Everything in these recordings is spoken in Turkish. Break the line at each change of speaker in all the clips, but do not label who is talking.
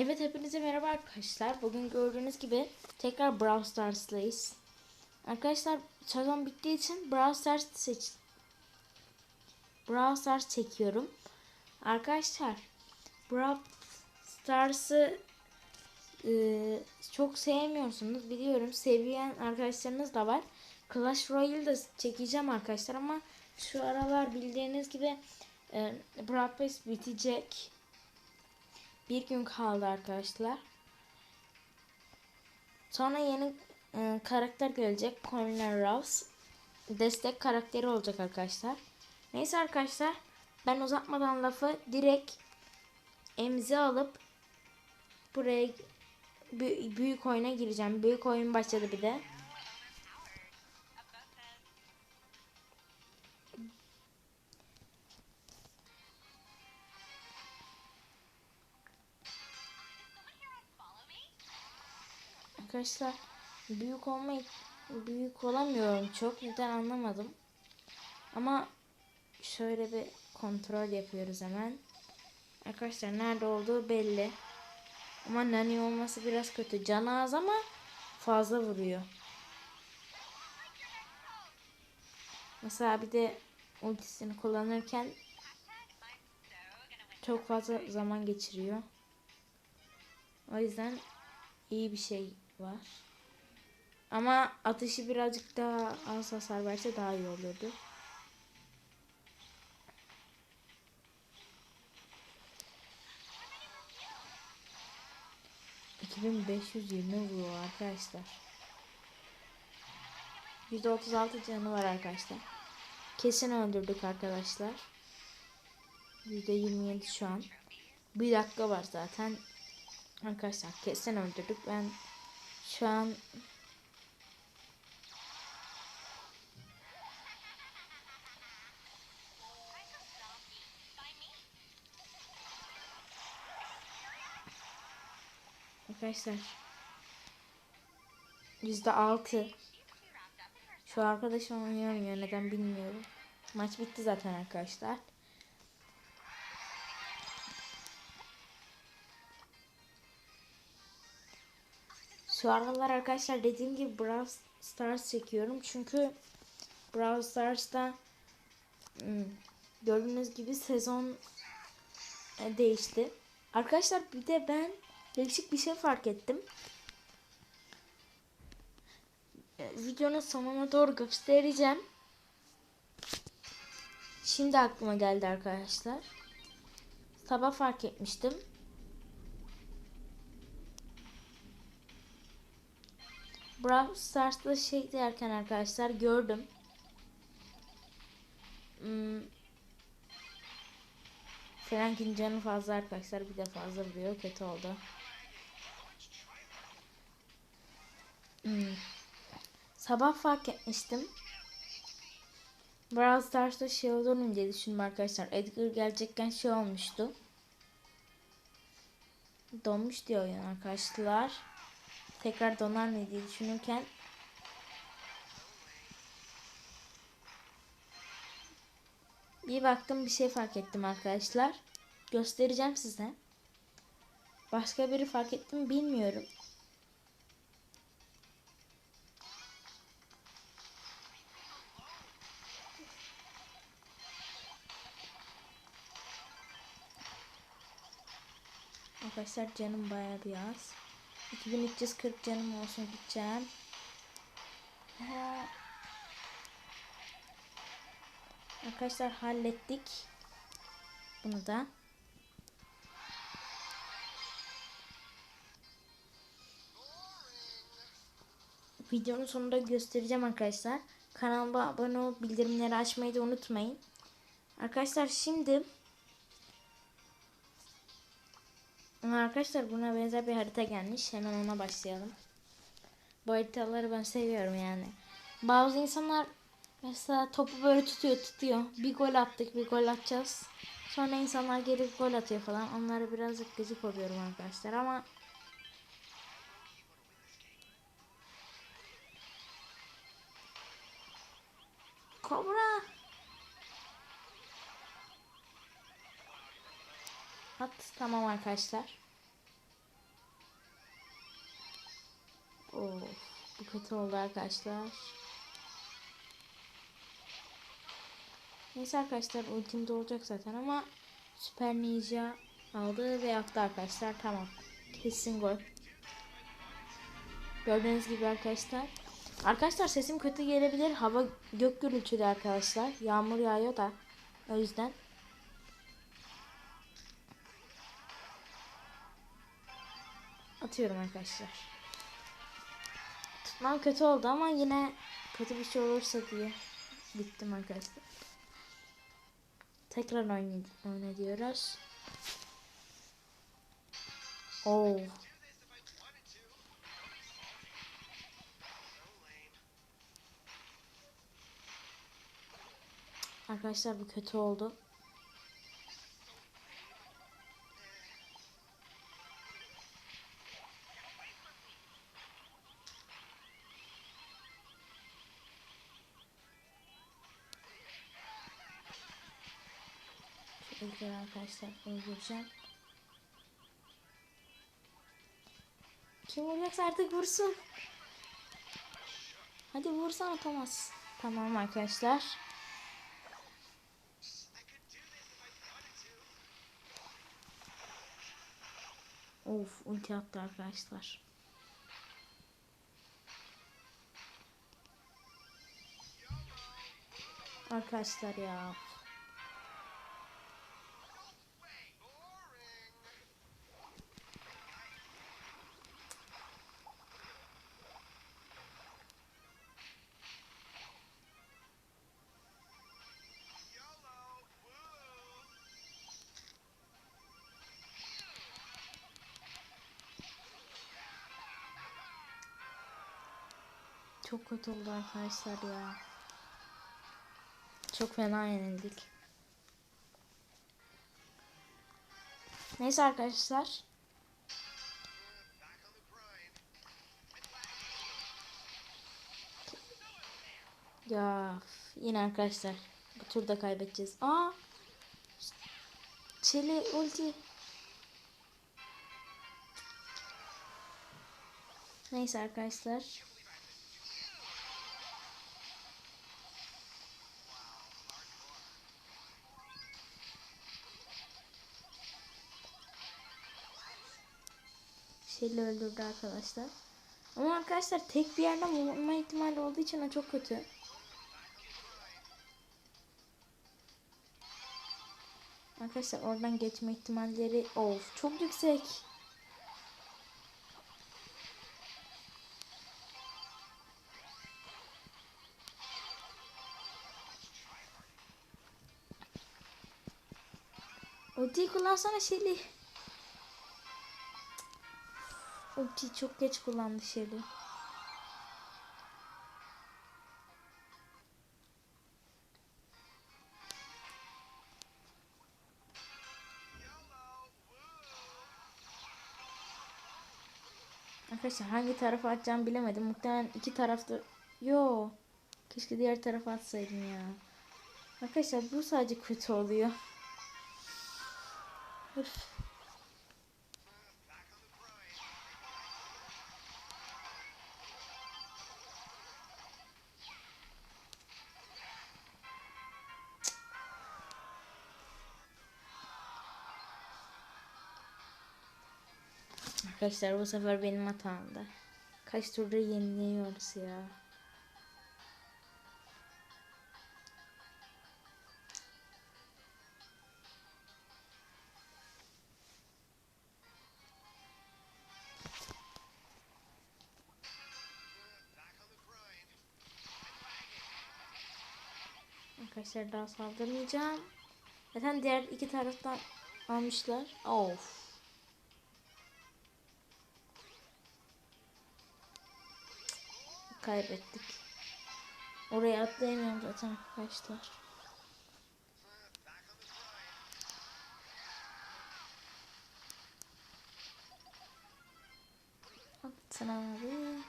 Evet hepinize merhaba arkadaşlar. Bugün gördüğünüz gibi tekrar Brawl Stars'layız. Arkadaşlar sezon bittiği için Brawl Stars seç Brawl Stars çekiyorum. Arkadaşlar Brawl Stars'ı e, çok sevmiyorsunuz biliyorum. Seviyen arkadaşlarınız da var. Clash Royale da çekeceğim arkadaşlar ama şu aralar bildiğiniz gibi e, Brawl Pass bitecek. Bir gün kaldı arkadaşlar. Sonra yeni e, karakter gelecek. Colin Rouse. Destek karakteri olacak arkadaşlar. Neyse arkadaşlar. Ben uzatmadan lafı direkt emzi alıp buraya bü- büyük oyuna gireceğim. Büyük oyun başladı bir de. Arkadaşlar büyük olmayı büyük olamıyorum çok neden anlamadım. Ama şöyle bir kontrol yapıyoruz hemen. Arkadaşlar nerede olduğu belli. Ama nani olması biraz kötü. Canı az ama fazla vuruyor. Mesela bir de ultisini kullanırken çok fazla zaman geçiriyor. O yüzden iyi bir şey var. Ama atışı birazcık daha az hasar verse daha iyi olurdu. ...2520 vuruyor arkadaşlar. %36 canı var arkadaşlar. Kesin öldürdük arkadaşlar. %27 şu an. Bir dakika var zaten. Arkadaşlar kesin öldürdük. Ben şu an Arkadaşlar yüzde altı şu arkadaşım oynayamıyor neden bilmiyorum. Maç bitti zaten arkadaşlar. Şu aralar arkadaşlar dediğim gibi Brawl Stars çekiyorum. Çünkü Brawl Stars'ta hmm, gördüğünüz gibi sezon e, değişti. Arkadaşlar bir de ben değişik bir şey fark ettim. E, Videonun sonuna doğru göstereceğim. Şimdi aklıma geldi arkadaşlar. Sabah fark etmiştim. Brawl Stars'ta şey derken arkadaşlar gördüm. Hmm. Frank'in canı fazla arkadaşlar bir de fazla vuruyor kötü oldu. Hmm. Sabah fark etmiştim. Brawl Stars'ta şey olur diye düşündüm arkadaşlar. Edgar gelecekken şey olmuştu. Donmuş diyor oyun arkadaşlar tekrar donar mı diye düşünürken bir baktım bir şey fark ettim arkadaşlar. Göstereceğim size. Başka biri fark ettim bilmiyorum. Arkadaşlar canım bayağı bir az. 2340 canım olsun gideceğim. Arkadaşlar hallettik. Bunu da. Videonun sonunda göstereceğim arkadaşlar. Kanalıma abone olup bildirimleri açmayı da unutmayın. Arkadaşlar şimdi Arkadaşlar buna benzer bir harita gelmiş. Hemen ona başlayalım. Bu haritaları ben seviyorum yani. Bazı insanlar mesela topu böyle tutuyor tutuyor. Bir gol attık bir gol atacağız. Sonra insanlar geri gol atıyor falan. Onlara birazcık gıcık oluyorum arkadaşlar ama Kapat. Tamam arkadaşlar. Of. Bu kötü oldu arkadaşlar. Neyse arkadaşlar ultim de olacak zaten ama Süper Ninja aldı ve yaptı arkadaşlar. Tamam. Kesin gol. Gördüğünüz gibi arkadaşlar. Arkadaşlar sesim kötü gelebilir. Hava gök gürültülü arkadaşlar. Yağmur yağıyor da. O yüzden Atıyorum arkadaşlar. Tutmam kötü oldu ama yine kötü bir şey olursa diye bittim arkadaşlar. Tekrar oyna diyoruz. Oo. Arkadaşlar bu kötü oldu. Arkadaşlar öldüreceğim. Kim vuracaksa artık vursun. Hadi vursan Thomas. Tamam arkadaşlar. Of ulti attı arkadaşlar. Arkadaşlar ya. Çok kötü oldu arkadaşlar ya. Çok fena yenildik. Neyse arkadaşlar. Ya yine arkadaşlar bu turda kaybedeceğiz. Aa! Çeli ulti. Neyse arkadaşlar. Şeyle öldürdü arkadaşlar. Ama arkadaşlar tek bir yerden vurma ihtimali olduğu için o çok kötü. Arkadaşlar oradan geçme ihtimalleri of çok yüksek. Ultiyi kullansana Shelly. Ulti çok geç kullandı Shelly. Arkadaşlar hangi tarafa atacağımı bilemedim. Muhtemelen iki tarafta... Yo. Keşke diğer tarafa atsaydım ya. Arkadaşlar bu sadece kötü oluyor. Üf. Arkadaşlar bu sefer benim hatamdı. Kaç turda yeniliyoruz ya. Arkadaşlar daha saldırmayacağım. Zaten diğer iki taraftan almışlar. Of. Kaybettik. Oraya atlayamıyorum zaten arkadaşlar. Abi.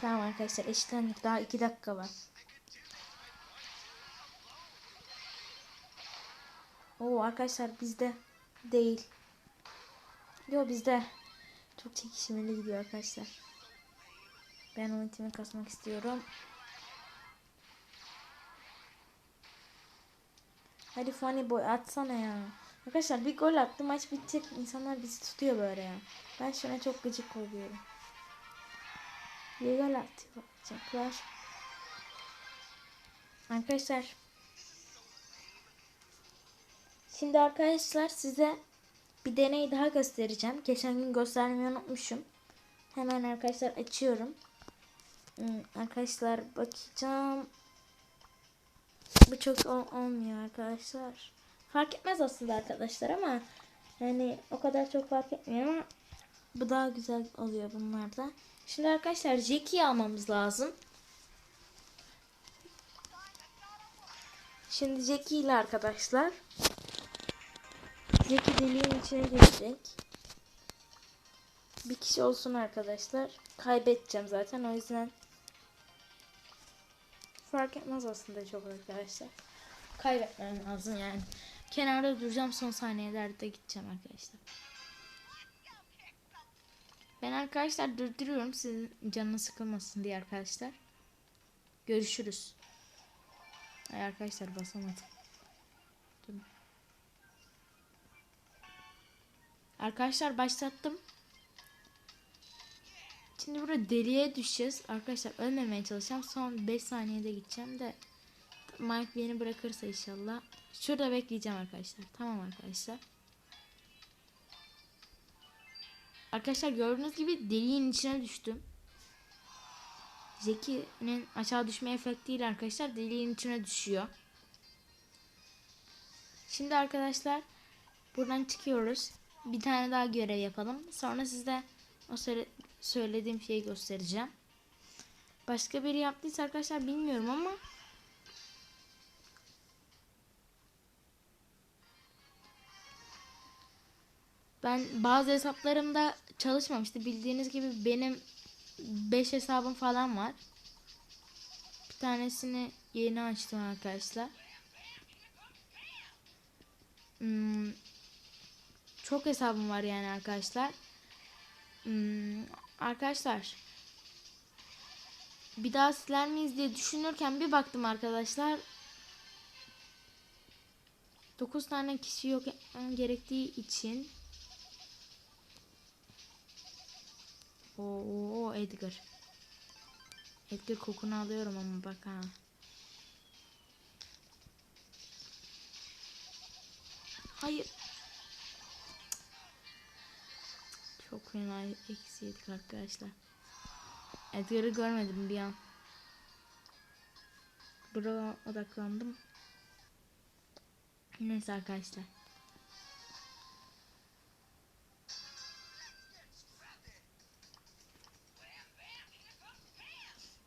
Tamam arkadaşlar eşitlendik. Daha iki dakika var. Oo arkadaşlar bizde değil. Yo bizde. Çok çekişmeli gidiyor arkadaşlar. Ben ultimi kasmak istiyorum. Hadi funny boy atsana ya. Arkadaşlar bir gol attı maç bitecek. İnsanlar bizi tutuyor böyle ya. Ben şuna çok gıcık oluyorum. Bir gol atacaklar. Arkadaşlar. Şimdi arkadaşlar size bir deney daha göstereceğim. Geçen gün göstermeyi unutmuşum. Hemen arkadaşlar açıyorum. Arkadaşlar bakacağım. Bu çok ol- olmuyor arkadaşlar. Fark etmez aslında arkadaşlar ama yani o kadar çok fark etmiyor ama bu daha güzel oluyor bunlarda. Şimdi arkadaşlar Jackie'yi almamız lazım. Şimdi Jackie ile arkadaşlar Jackie deliğin içine girecek. Bir kişi olsun arkadaşlar. Kaybedeceğim zaten o yüzden fark etmez aslında çok arkadaşlar. Kaybetmem lazım yani. Kenarda duracağım son saniyelerde gideceğim arkadaşlar. Ben arkadaşlar durduruyorum sizin canınız sıkılmasın diye arkadaşlar. Görüşürüz. Ay arkadaşlar basamadım. Arkadaşlar başlattım. Şimdi burada deliğe düşeceğiz. Arkadaşlar ölmemeye çalışacağım. Son 5 saniyede gideceğim de Mike beni bırakırsa inşallah. Şurada bekleyeceğim arkadaşlar. Tamam arkadaşlar. Arkadaşlar gördüğünüz gibi deliğin içine düştüm. Zeki'nin aşağı düşme efektiyle arkadaşlar deliğin içine düşüyor. Şimdi arkadaşlar buradan çıkıyoruz. Bir tane daha görev yapalım. Sonra size o söyle- söylediğim şeyi göstereceğim. Başka biri yaptıysa arkadaşlar bilmiyorum ama ben bazı hesaplarımda çalışmamıştı. Bildiğiniz gibi benim 5 hesabım falan var. Bir tanesini yeni açtım arkadaşlar. Hmm, çok hesabım var yani arkadaşlar. Hmm, arkadaşlar bir daha siler miyiz diye düşünürken bir baktım arkadaşlar 9 tane kişi yok gerektiği için Oo Edgar. Edgar kokunu alıyorum ama bak ha. Fena eksi yedik arkadaşlar. Edgar'ı görmedim bir an. Buraya odaklandım. Neyse arkadaşlar.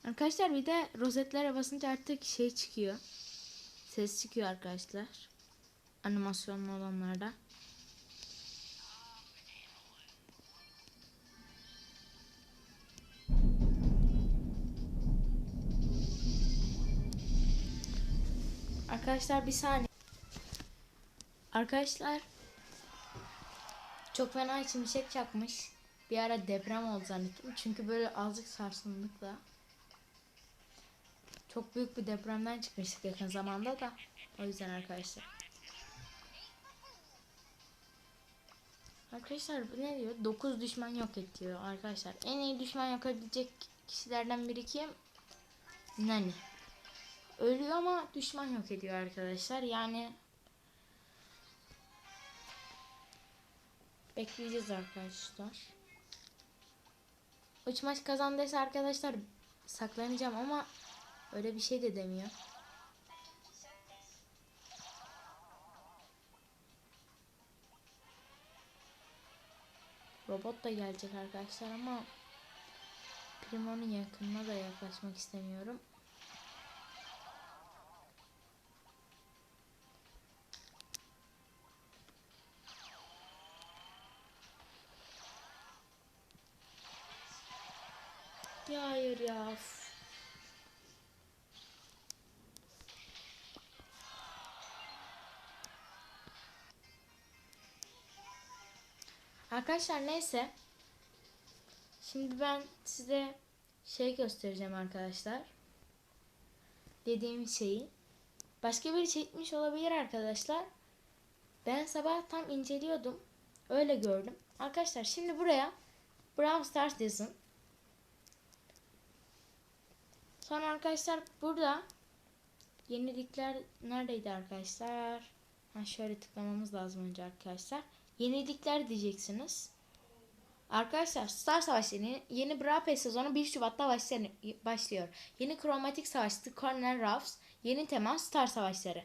Arkadaşlar bir de rozetlere basınca artık şey çıkıyor. Ses çıkıyor arkadaşlar. Animasyonlu olanlarda. Arkadaşlar bir saniye. Arkadaşlar çok fena şimşek çakmış. Bir ara deprem oldu zannettim. Çünkü böyle azıcık sarsınlıkla. Çok büyük bir depremden çıkmıştık yakın zamanda da. O yüzden arkadaşlar. Arkadaşlar bu ne diyor? 9 düşman yok et diyor arkadaşlar. En iyi düşman yok edebilecek kişilerden biri kim? Nani. Ölüyor ama düşman yok ediyor arkadaşlar. Yani bekleyeceğiz arkadaşlar. Üç maç kazandıysa arkadaşlar saklanacağım ama öyle bir şey de demiyor. Robot da gelecek arkadaşlar ama Primo'nun yakınına da yaklaşmak istemiyorum. Arkadaşlar neyse. Şimdi ben size şey göstereceğim arkadaşlar. Dediğim şeyi. Başka biri çekmiş olabilir arkadaşlar. Ben sabah tam inceliyordum. Öyle gördüm. Arkadaşlar şimdi buraya Brawl Stars yazın. Sonra arkadaşlar burada yenilikler neredeydi arkadaşlar? Ha şöyle tıklamamız lazım önce arkadaşlar. Yenilikler diyeceksiniz. Arkadaşlar Star Savaşları yeni Brawl sezonu 1 Şubat'ta başlıyor. Yeni kromatik savaşçı Corner Ruffs, yeni tema Star Savaşları.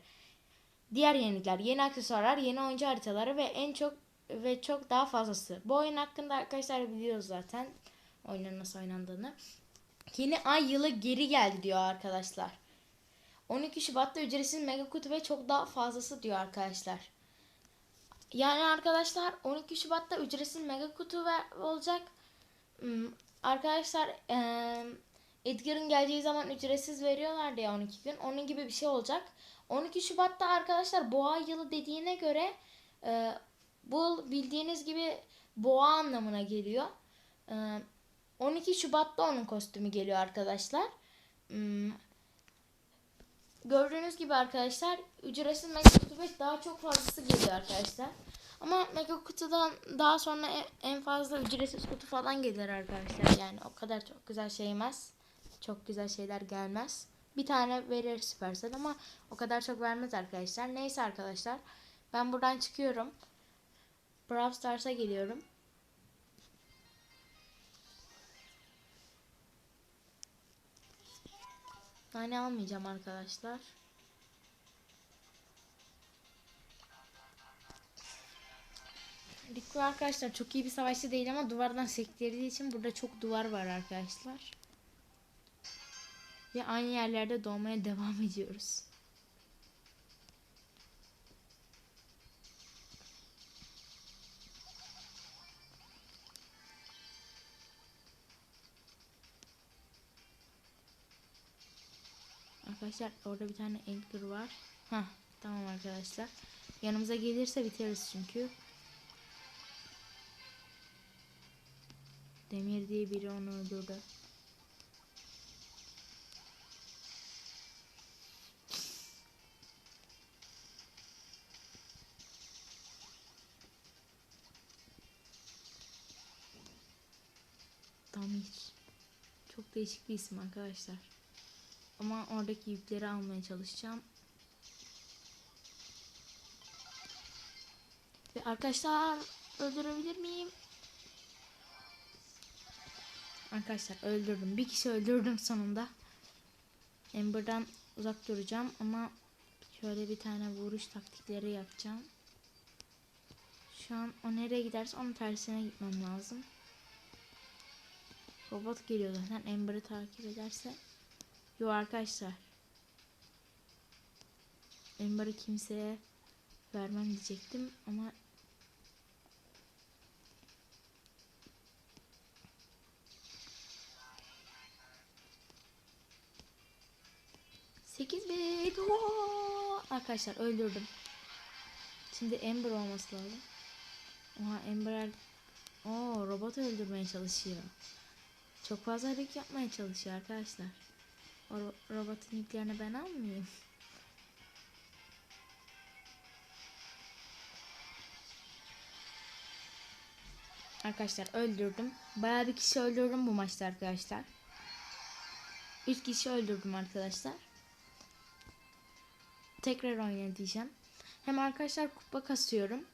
Diğer yenilikler, yeni aksesuarlar, yeni oyuncu haritaları ve en çok ve çok daha fazlası. Bu oyun hakkında arkadaşlar biliyoruz zaten oyunun nasıl oynandığını. Yeni ay yılı geri geldi diyor arkadaşlar. 12 Şubat'ta ücretsiz mega kutu ve çok daha fazlası diyor arkadaşlar. Yani arkadaşlar 12 Şubat'ta ücretsiz mega kutu olacak. Hmm, arkadaşlar Edgar'ın geleceği zaman ücretsiz veriyorlardı ya 12 gün. Onun gibi bir şey olacak. 12 Şubat'ta arkadaşlar boğa yılı dediğine göre bu bildiğiniz gibi boğa anlamına geliyor. E, 12 Şubat'ta onun kostümü geliyor arkadaşlar. Gördüğünüz gibi arkadaşlar ücretsiz mega kutu ve daha çok fazlası geliyor arkadaşlar. Ama mega kutudan daha sonra en fazla ücretsiz kutu falan gelir arkadaşlar. Yani o kadar çok güzel şeymez. Çok güzel şeyler gelmez. Bir tane verir Supercell ama o kadar çok vermez arkadaşlar. Neyse arkadaşlar. Ben buradan çıkıyorum. Brawl Stars'a geliyorum. Nane almayacağım arkadaşlar. Rico arkadaşlar çok iyi bir savaşçı değil ama duvardan sektirdiği için burada çok duvar var arkadaşlar. Ve aynı yerlerde doğmaya devam ediyoruz. Arkadaşlar orada bir tane Edgar var. Ha tamam arkadaşlar. Yanımıza gelirse biteriz çünkü. Demir diye biri onu öldürdü. Damir. Çok değişik bir isim arkadaşlar. Ama oradaki yükleri almaya çalışacağım. Ve arkadaşlar öldürebilir miyim? Arkadaşlar öldürdüm. Bir kişi öldürdüm sonunda. Ember'dan uzak duracağım ama şöyle bir tane vuruş taktikleri yapacağım. Şu an o nereye giderse onun tersine gitmem lazım. Robot geliyor zaten. Ember'ı takip ederse. Yo arkadaşlar. Ember'ı kimseye vermem diyecektim ama Sekiz bit. Arkadaşlar öldürdüm. Şimdi Ember olması lazım. Oha Ember o robot öldürmeye çalışıyor. Çok fazla hareket yapmaya çalışıyor arkadaşlar. O ro robotun yüklerini ben almayayım. Arkadaşlar öldürdüm. Bayağı bir kişi öldürdüm bu maçta arkadaşlar. 3 kişi öldürdüm arkadaşlar. Tekrar oynayacağım. Hem arkadaşlar kupa kasıyorum.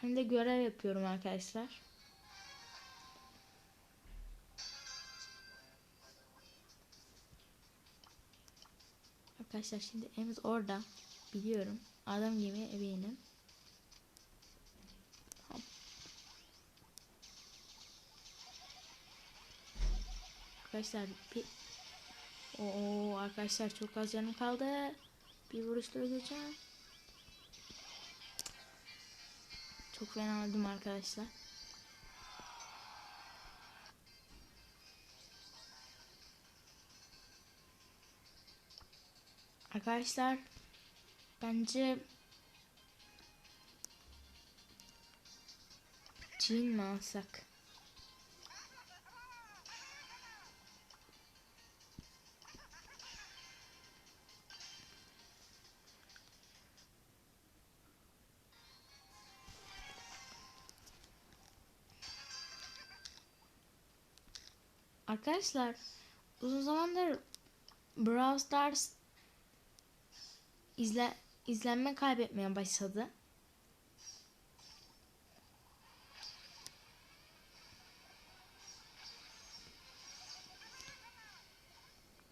Hem de görev yapıyorum arkadaşlar. Arkadaşlar şimdi Emiz orada. Biliyorum. Adam gibi eminim. Arkadaşlar bir Oo arkadaşlar çok az canım kaldı. Bir vuruşla öleceğim. Çok fena öldüm arkadaşlar. Arkadaşlar bence Çin mi alsak? Arkadaşlar uzun zamandır Brawl Stars izle, izlenme kaybetmeye başladı.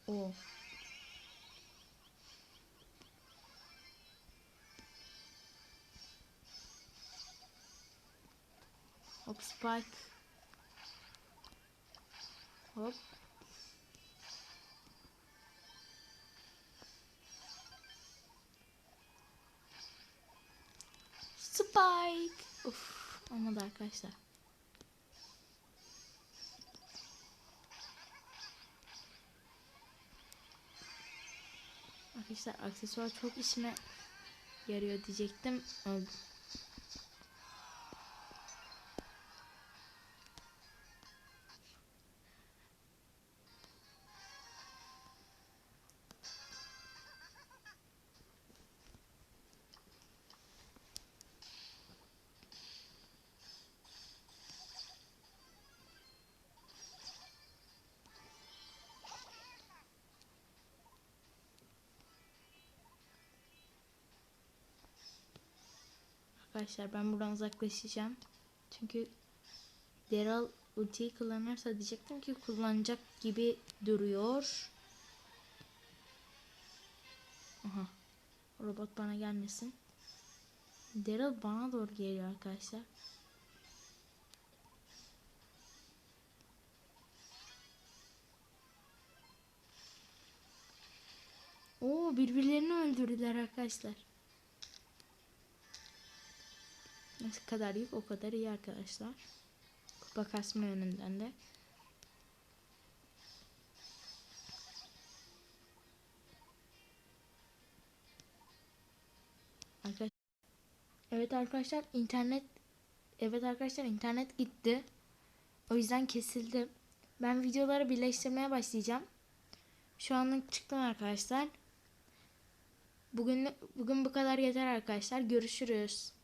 O. Hop spike. Hop. Spike. Uf, olmadı arkadaşlar. Arkadaşlar aksesuar çok işime yarıyor diyecektim. Öldüm. Arkadaşlar ben buradan uzaklaşacağım. Çünkü Daryl ultiyi kullanırsa diyecektim ki kullanacak gibi duruyor. Aha. Robot bana gelmesin. Daryl bana doğru geliyor arkadaşlar. Oo birbirlerini öldürdüler arkadaşlar. Ne kadar yük o kadar iyi arkadaşlar. Kupa kasma yönünden de. Evet arkadaşlar internet Evet arkadaşlar internet gitti. O yüzden kesildi. Ben videoları birleştirmeye başlayacağım. Şu anlık çıktım arkadaşlar. Bugün bugün bu kadar yeter arkadaşlar. Görüşürüz.